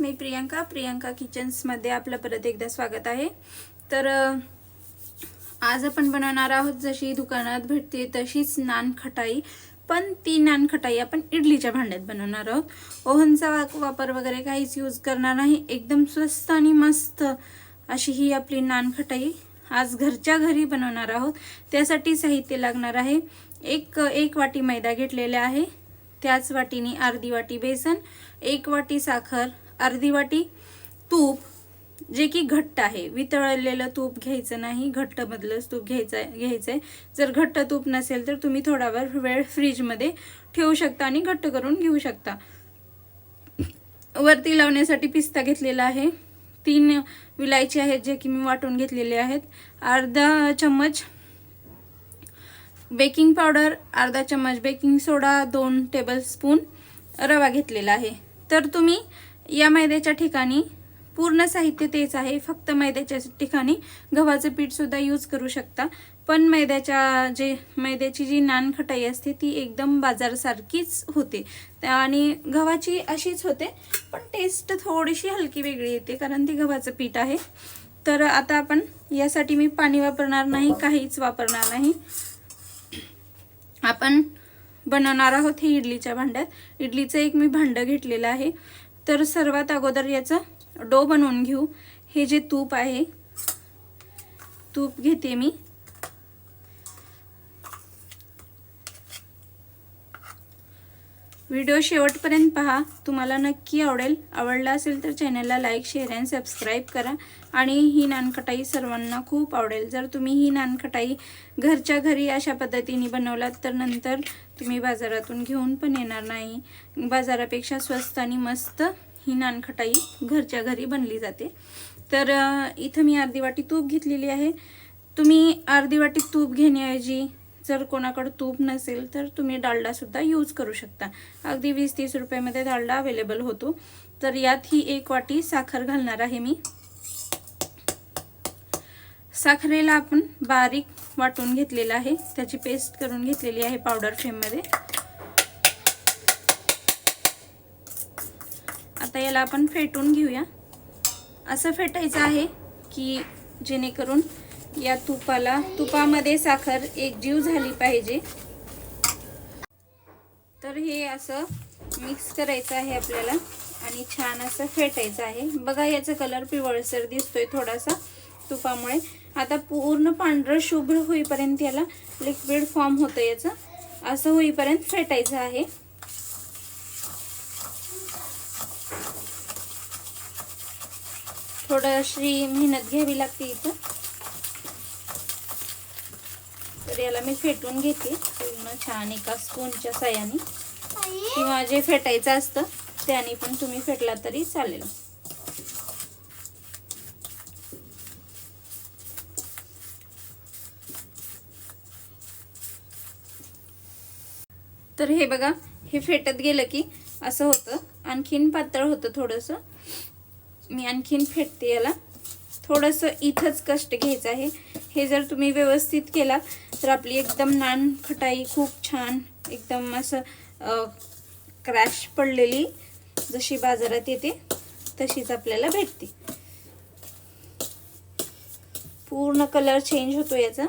मी प्रियंका. प्रियंका किचन्समध्ये आपलं परत एकदा स्वागत आहे. तर आज आपण बनवणार आहोत जशी दुकानात भेटते तशीच नान खटाई पण ती नान खटाई आपण इडलीच्या भांड्यात बनवणार आहोत. ओव्हनचा वा- वापर वगैरे काहीच यूज करणार नाही. एकदम स्वस्त आणि मस्त अशी ही आपली नान खटाई आज घरच्या घरी बनवणार आहोत. त्यासाठी साहित्य लागणार आहे. एक एक वाटी मैदा घेतलेला आहे. त्याच वाटीने अर्धी वाटी बेसन एक वाटी साखर अर्धी वाटी तूप जे की घट्ट आहे. वितळलेलं तूप घ्यायचं नाही घट्ट मधलंच तूप घ्यायचं घ्यायचं आहे जर घट्ट तूप नसेल तर तुम्ही थोडावर वेळ वेळ फ्रीजमध्ये ठेवू शकता आणि घट्ट करून घेऊ शकता. वरती लावण्यासाठी पिस्ता घेतलेला आहे. तीन विलायची आहेत जे की मी वाटून घेतलेले आहेत. अर्धा चम्मच बेकिंग पावडर अर्धा चम्मच बेकिंग सोडा दोन टेबलस्पून रवा घेतलेला आहे. तर तुम्ही या मैद्याच्या ठिकाणी पूर्ण साहित्य तेच आहे. फक्त मैद्याच्या ठिकाणी गव्हाचं पीठसुद्धा यूज करू शकता. पण मैद्याच्या जे मैद्याची जी नान खटाई असते ती एकदम बाजारसारखीच होते. आणि गव्हाची अशीच होते पण टेस्ट थोडीशी हलकी वेगळी येते कारण ती गव्हाचं पीठ आहे. तर आता आपण यासाठी मी पाणी वापरणार नाही काहीच वापरणार नाही. आपण बनवणार आहोत हे इडलीच्या भांड्यात. इडलीचं एक मी भांडं घेतलेलं आहे. तर सर्वात अगोदर याचं डो बनवून घेऊ. हे जे तूप आहे तूप घेते मी. व्हिडिओ शेवटपर्यंत पहा. तुम्हाला नक्की आवडेल. आवडला असेल तर चॅनलला लाईक शेअर अँड सबस्क्राईब करा. आणि ही नानखटाई सर्वांना खूप आवडेल. जर तुम्ही ही नानखटाई घरच्या घरी अशा पद्धतीने बनवलात तर नंतर तुम्ही बाजारातून घेऊन पण येणार नाही. बाजारापेक्षा स्वस्त आणि मस्त ही नानखटाई घरच्या घरी बनली जाते. तर इथं मी अर्धी वाटी तूप घेतलेली आहे. तुम्ही अर्धी वाटी तूप घेण्याऐवजी जर कोणाकडं तूप नसेल तर तुम्ही डालडासुद्धा यूज करू शकता. अगदी वीस तीस रुपयामध्ये डालडा अवेलेबल होतो. तर यात ही एक वाटी साखर घालणार आहे मी. साखरेला आपण बारीक वाटून घेतलेलं आहे. त्याची पेस्ट करून घेतलेली आहे पावडर फ्रेममध्ये आता याला आपण फेटून घेऊया. असं फेटायचं आहे की जेणेकरून या तुपाला. तुपामध्ये साखर एकजीव झाली पाहिजे. तर हे असं मिक्स करायचं आहे आपल्याला. आणि छान असं फेटायचं आहे. बघा याचा कलर पिवळसर दिसतोय थोडासा तुपामुळे. आता पूर्ण पांढरं शुभ्र होईपर्यंत याला लिक्विड फॉर्म होतं याचं. असं होईपर्यंत फेटायचं आहे. थोडीशी मेहनत घ्यावी लागते इथं. तर याला मी फेटून घेते पूर्ण छान एका स्पूनच्या साह्याने. किंवा जे फेटायचं असतं त्याने पण तुम्ही फेटला तरी चालेल. तर हे बघा हे फेटत गेलं की असं होतं. आणखीन पातळ होतं थोडंसं. मी आणखीन फेटते याला. थोडंसं इथंच कष्ट घ्यायचं आहे. हे जर तुम्ही व्यवस्थित केला तर आपली एकदम नान खटाई खूप छान एकदम असं क्रॅश पडलेली जशी बाजारात येते तशीच आपल्याला भेटते. पूर्ण कलर चेंज होतो याचा.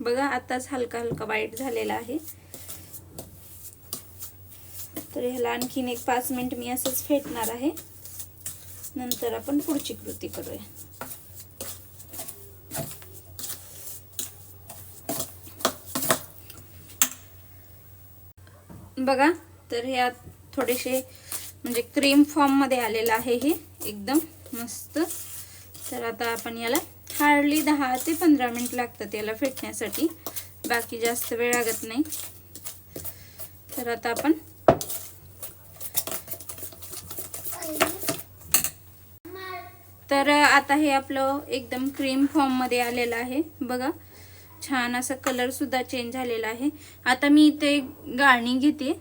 बघा आताच हलका हलका वाईट झालेला आहे. तर ह्याला आणखीन एक पाच मिनिट मी असंच फेटणार आहे. नंतर आपण पुढची कृती करूया. बघा तर ह्यात थोडेसे म्हणजे क्रीम फॉर्ममध्ये आलेलं आहे हे एकदम मस्त. तर आता आपण याला हार्डली दहा ते पंधरा मिनिट लागतात याला फेटण्यासाठी. बाकी जास्त वेळ लागत नाही. तर आता आपण तर आता हे आपलं एकदम क्रीम फॉर्ममध्ये आलेलं आहे. बघा छान असा कलरसुद्धा चेंज झालेला आहे. आता मी इथे गाळणी घेते.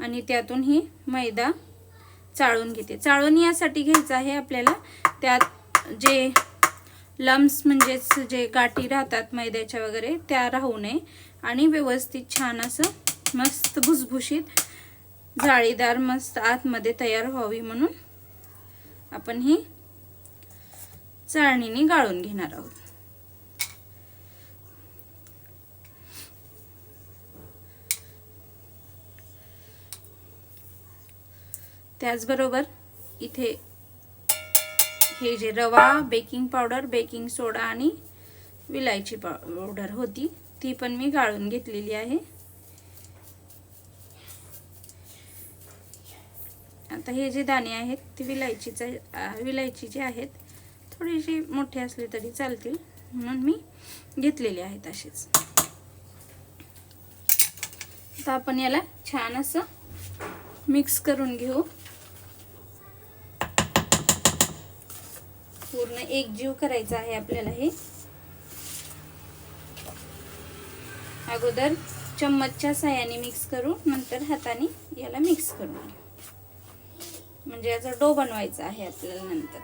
आणि त्यातून ही मैदा चाळून घेते. चाळून यासाठी घ्यायचं आहे आपल्याला त्यात जे लम्स म्हणजेच जे गाठी राहतात मैद्याच्या वगैरे त्या राहू नये. आणि व्यवस्थित छान असं मस्त भुसभुशीत जाळीदार मस्त आतमध्ये तयार व्हावी म्हणून आपण ही चाळणीने गाळून घेणार आहोत. त्याचबरोबर इथे हे जे रवा बेकिंग पावडर बेकिंग सोडा आणि विलायची पावडर होती ती पण मी गाळून घेतलेली आहे. आता हे जे दाणे आहेत ते विलायचीचे विलायची जे आहेत. थोडीशी मोठे असले तरी चालतील म्हणून मी घेतलेले आहेत असेच. आता आपण याला छान असं मिक्स करून घेऊ. पूर्ण एक जीव करायचा आहे आपल्याला हे. अगोदर चम्मचच्या साह्याने मिक्स करू नंतर हाताने याला मिक्स करून घेऊ म्हणजे याचा डो बनवायचा आहे आपल्याला नंतर.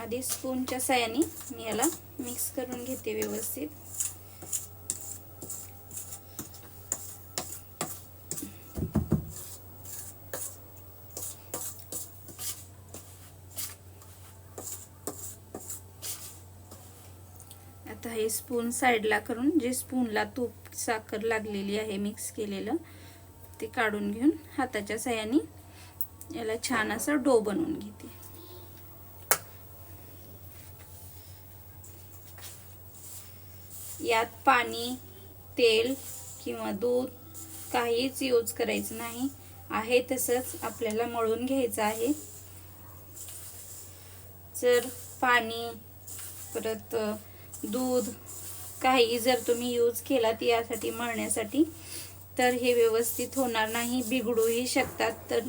आधी स्पूनच्या साह्याने मी याला मिक्स करून घेते व्यवस्थित. आता हे स्पून साईडला करून जे स्पूनला तूप साखर लागलेली आहे मिक्स केलेलं ते काढून घेऊन हाताच्या साह्याने याला छान असा डो बनवून घेते. यात पाणी तेल किंवा दूध काहीच यूज करायचं नाही. आहे तसंच आपल्याला मळून घ्यायचं आहे. जर पाणी परत दूध काही जर तुम्ही यूज केलात यासाठी मळण्यासाठी तर हे व्यवस्थित होणार नाही. बिघडूही शकतात तर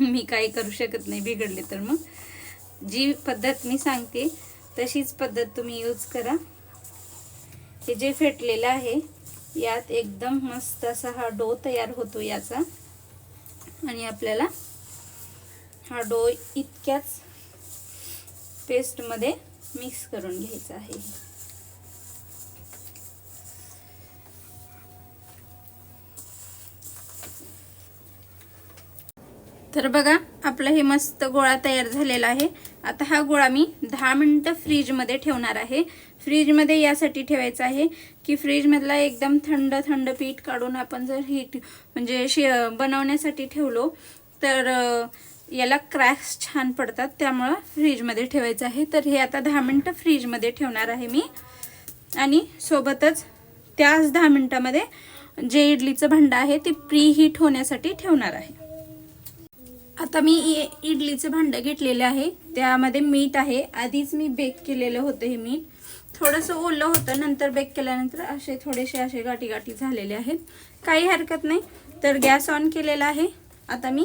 मी काही करू शकत नाही बिघडले तर मग. जी पद्धत मी सांगते तशीच पद्धत तुम्ही यूज करा. हे जे फेटलेलं आहे यात एकदम मस्त असा हा डो तयार होतो याचा. आणि आपल्याला हा डो इतक्याच पेस्टमध्ये मिक्स करून घ्यायचा आहे. तर बघा आपलं हे मस्त गोळा तयार झालेला आहे. आता हा गोळा मी दहा मिनटं फ्रीजमध्ये ठेवणार आहे. फ्रीजमध्ये यासाठी ठेवायचं आहे की फ्रीजमधला एकदम थंड थंड पीठ काढून आपण जर हीट म्हणजे शे बनवण्यासाठी ठेवलो तर याला क्रॅक्स छान पडतात. त्यामुळं फ्रीजमध्ये ठेवायचं आहे. तर हे आता दहा मिनटं फ्रीजमध्ये ठेवणार आहे मी. आणि सोबतच त्याच दहा मिनटामध्ये जे इडलीचं भांडं आहे ते प्री हीट होण्यासाठी ठेवणार आहे. आता मी इडलीचं भांडं घेतलेलं आहे. त्यामध्ये मीठ आहे. आधीच मी बेक केलेलं होतं हे मीठ. थोडंसं ओलं होतं. नंतर बेक केल्यानंतर असे थोडेसे असे गाठी गाठी झालेले आहेत. काही हरकत नाही. तर गॅस ऑन केलेला आहे. आता मी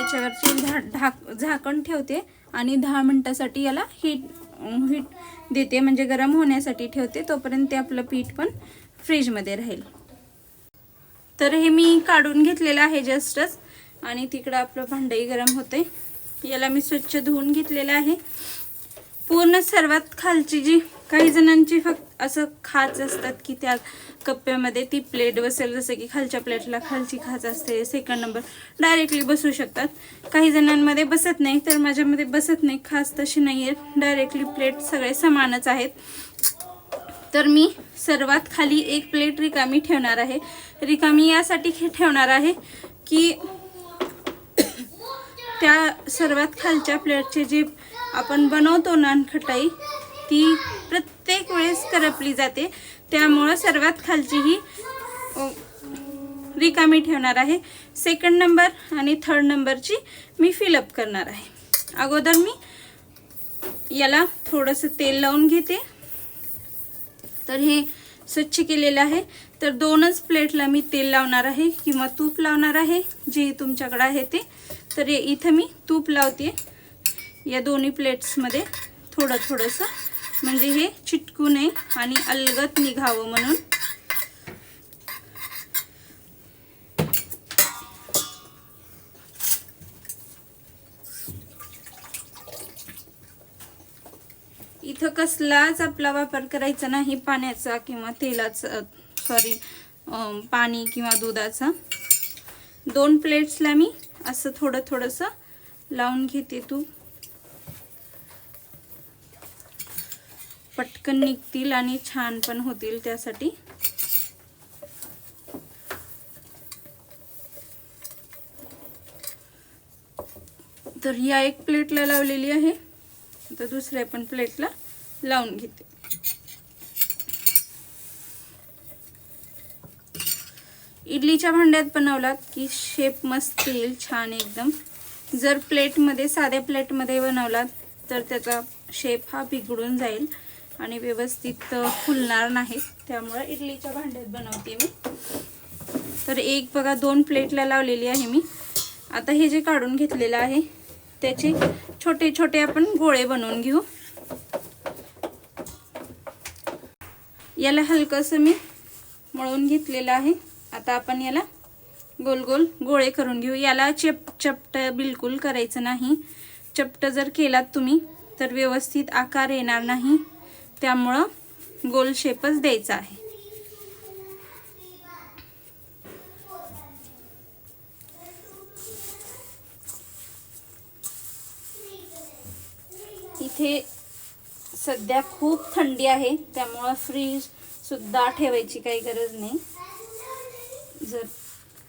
याच्यावरची झा- ढाक झाकण ठेवते आणि दहा मिनटासाठी याला हीट हीट देते. म्हणजे गरम होण्यासाठी ठेवते. तोपर्यंत ते आपलं पीठ पण फ्रीजमध्ये राहील. तर हे मी काढून घेतलेलं आहे जस्टच. आणि तिकडं आपलं भांडंही गरम होते. याला मी स्वच्छ धुवून घेतलेलं आहे. पूर्ण सर्वात खालची जी काही जणांची फक्त असं खाच असतात की त्या कप्प्यामध्ये ती प्लेट बसेल जसं की खालच्या प्लेटला खालची खाच असते सेकंड नंबर डायरेक्टली बसू शकतात. काही जणांमध्ये बसत नाही तर माझ्यामध्ये बसत नाही खास तशी नाही आहे डायरेक्टली प्लेट सगळे समानच आहेत. तर मी सर्वात खाली एक प्लेट रिकामी ठेवणार आहे. रिकामी यासाठी ठेवणार आहे की त्या सर्वात खालच्या प्लेटचे जे आपण बनवतो नानखटाई ती प्रत्येक वेळेस करपली जाते. त्यामुळं सर्वात खालची ही रिकामी ठेवणार आहे. सेकंड नंबर आणि थर्ड नंबरची मी फिलअप करणार आहे. अगोदर मी याला थोडंसं तेल लावून घेते. तर हे स्वच्छ केलेलं आहे. तर दोनच प्लेटला मी तेल लावणार आहे किंवा तूप लावणार आहे जे तुमच्याकडं आहे ते. तर इथं मी तूप लावते. या दोन्ही प्लेट्समध्ये थोडं थोडंसं. म्हणजे हे चिटकू नये आणि अलगत निघावं म्हणून. इथं कसलाच आपला वापर करायचा नाही पाण्याचा किंवा तेलाचा सॉरी पाणी किंवा दुधाचा. दोन प्लेट्सला मी असं थोडं थोडंसं लावून घेते तू. पटकन निघतील आणि छान पण होतील त्यासाठी. तर या एक प्लेटला लावलेली आहे. आता दुसऱ्या पण प्लेटला लावून घेते. इडलीच्या भांड्यात बनवलात की शेप मस्त येईल छान एकदम. जर प्लेटमध्ये साध्या प्लेटमध्ये बनवलात तर त्याचा शेप हा बिघडून जाईल आणि व्यवस्थित फुलणार नाही. त्यामुळे इडलीच्या भांड्यात बनवते मी. तर एक बघा दोन प्लेटला लावलेली आहे मी. आता हे जे काढून घेतलेलं आहे त्याचे छोटे छोटे आपण गोळे बनवून घेऊ. याला हलकंसं मी मळून घेतलेलं आहे. आता आपण याला गोल गोल गोळे करून घेऊ. याला चेप चपट बिलकुल करायचं नाही. चपट जर केलात तुम्ही तर व्यवस्थित आकार येणार नाही. त्यामुळं गोल शेपच द्यायचा आहे. इथे सध्या खूप थंडी आहे त्यामुळं फ्रीज सुद्धा ठेवायची काही गरज नाही. जर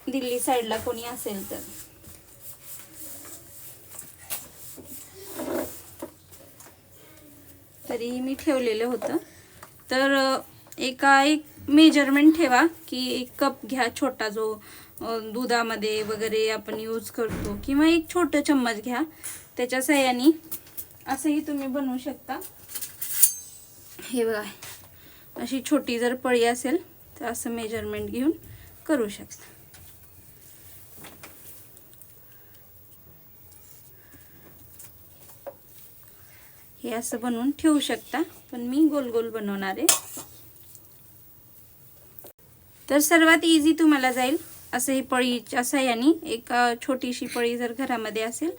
दिल्ली साईडला कोणी असेल तर. तरीही मी ठेवलेलं होतं. तर एका एक मेजरमेंट ठेवा की एक कप घ्या छोटा जो दुधामध्ये वगैरे आपण यूज करतो किंवा एक छोटं चम्मच घ्या. त्याच्या सहाय्याने असंही तुम्ही बनवू शकता. हे बघा अशी छोटी जर पळी असेल तर असं मेजरमेंट घेऊन करू शकता. हे असं बनवून ठेवू शकता पण मी गोल गोल बनवणार आहे. तर सर्वात इझी तुम्हाला जाईल असं ही पळीच्या साह्याने एक छोटीशी पळी जर घरामध्ये असेल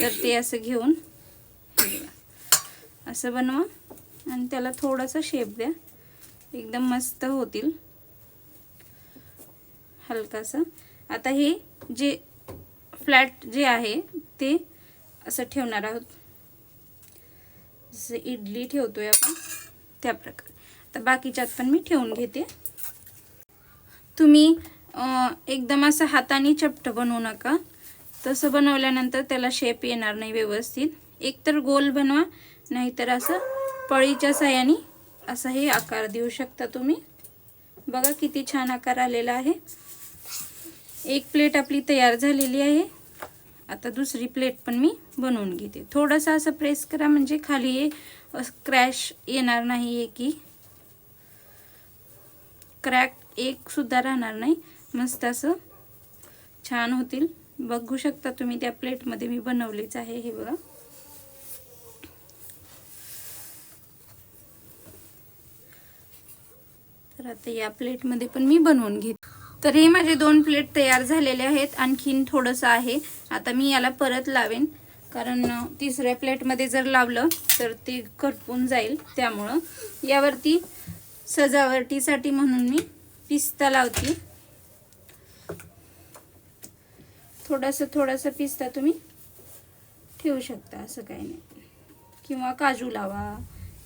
तर ते असं घेऊन असं बनवा आणि त्याला थोडंसं शेप द्या. एकदम मस्त होतील. हलकासा. आता हे जे फ्लॅट जे आहे ते असं ठेवणार आहोत. जसं इडली ठेवतोय आपण त्या प्रकारे. आता बाकीच्यात पण मी ठेवून घेते. तुम्ही एकदम असं हाताने चपट बनवू नका. तसं बनवल्यानंतर त्याला शेप येणार नाही व्यवस्थित. एकतर गोल बनवा नाहीतर असं पळीच्या साह्याने असा हे आकार देऊ शकता तुम्ही. बघा किती छान आकार आलेला आहे. एक प्लेट आपली तयार झालेली आहे. आता दुसरी प्लेट पण मी बनवून घेते. थोडंसं असं प्रेस करा म्हणजे खाली क्रॅश येणार नाही आहे की. क्रॅक एकसुद्धा राहणार नाही. मस्त असं छान होतील. बघू शकता तुम्ही त्या प्लेटमध्ये मी बनवलेच आहे हे बघा. तर आता या प्लेटमध्ये पण मी बनवून घेते. तर हे माझे दोन प्लेट तयार झालेले आहेत. आणखीन थोडंसं आहे. आता मी याला परत लावेन. कारण तिसऱ्या प्लेटमध्ये जर लावलं तर ते करपून जाईल त्यामुळं. यावरती सजावटीसाठी म्हणून मी पिस्ता लावते. थोडंसं थोडासा पिस्ता तुम्ही ठेवू शकता असं काही नाही. किंवा काजू लावा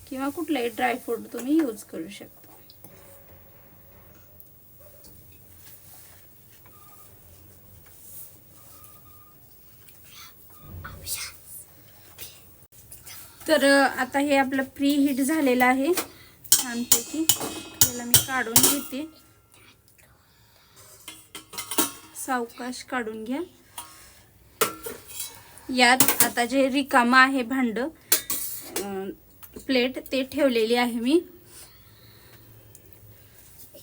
किंवा कुठलाही ड्रायफ्रूट तुम्ही यूज करू शकता. तर आता हे आपलं प्री हीट झालेलं आहे. छानपैकी. याला मी काढून घेते. सावकाश काढून घ्या. यात आता जे रिकामा आहे भांड प्लेट ते ठेवलेली आहे मी.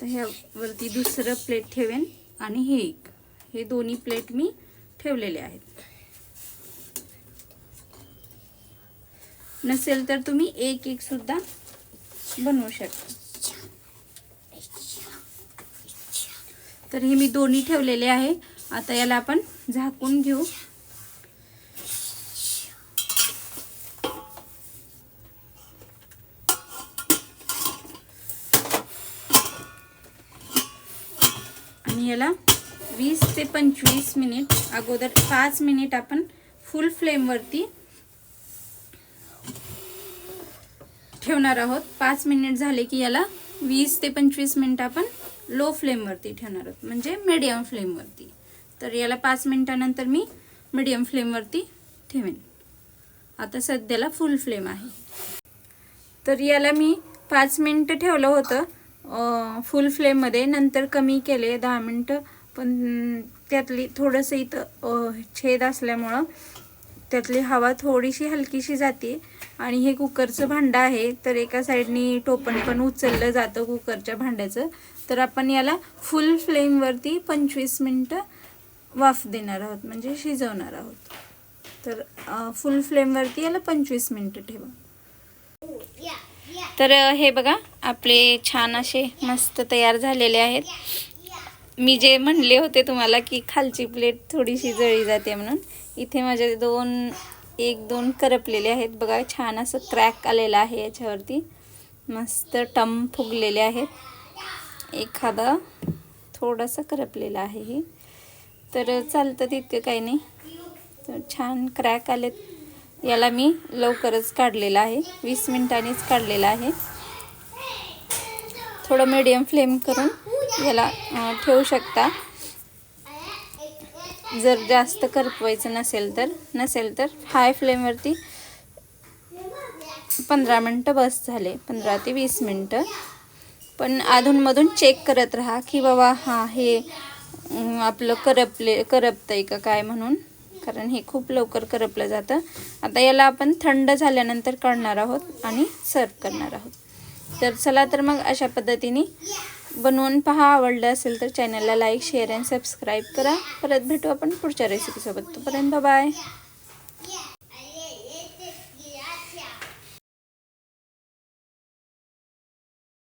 तर ह्यावरती दुसरं प्लेट ठेवेन. आणि हे एक. हे दोन्ही प्लेट मी ठेवलेले आहेत. नसेल तर तुम्ही एक एक सुद्धा बनवू शकता. तर हे मी दोन्ही ठेवलेले आहे. आता याला आपण झाकून घेऊ. आणि याला वीस ते पंचवीस मिनिट अगोदर पाच मिनिट आपण फुल फ्लेमवरती ठेवणार आहोत. पाच मिनिट झाले की याला वीस ते पंचवीस मिनिट आपण लो फ्लेमवरती ठेवणार आहोत. म्हणजे मीडियम फ्लेमवरती तर याला पाच मिनिटानंतर मी मीडियम फ्लेमवरती ठेवेन. आता सध्याला फुल फ्लेम आहे. तर याला मी पाच मिनटं ठेवलं होतं. फुल फ्लेममध्ये नंतर कमी केले दहा मिनटं. पण त्यातली थोडंसं इथं छेद असल्यामुळं त्यातली हवा थोडीशी हलकीशी जाते आणि हे कुकरचं भांडं आहे तर एका साईडनी टोपण पण उचललं जातं कुकरच्या भांड्याचं. तर आपण याला फुल फ्लेमवरती पंचवीस मिनटं वाफ देणार आहोत म्हणजे शिजवणार आहोत. तर फुल फ्लेमवरती याला पंचवीस मिनटं ठेवा. तर हे बघा आपले छान असे मस्त तयार झालेले आहेत. मी जे म्हणले होते तुम्हाला की खालची प्लेट थोडीशी जळी जाते म्हणून इथे माझे दोन एक दोन करपलेले आहेत. बघा छान असं क्रॅक आलेलं आहे याच्यावरती. मस्त टम फुगलेले आहेत. एखादा थोडंसं करपलेलं आहे हे. तर चालतं तितकं काही नाही. तर छान क्रॅक आलेत. याला मी लवकरच काढलेला आहे. वीस मिनिटांनीच काढलेला आहे. थोडं मीडियम फ्लेम करून याला ठेवू शकता. जर जास्त करपवायचं नसेल तर नसेल तर हाय फ्लेमवरती पंधरा मिनटं बस झाले पंधरा ते वीस मिनटं. पण अधूनमधून चेक करत राहा की बाबा हां हे आपलं करपले करपतंय का काय म्हणून? कारण हे खूप लवकर करपलं जातं. आता याला आपण थंड झाल्यानंतर काढणार आहोत आणि सर्व करणार आहोत. तर चला तर मग अशा पद्धतीने बनवून पहा. आवडलं असेल तर चॅनलला लाईक शेअर अँड सबस्क्राईब करा. परत भेटू आपण पुढच्या रेसिपीसोबत तोपर्यंत बाय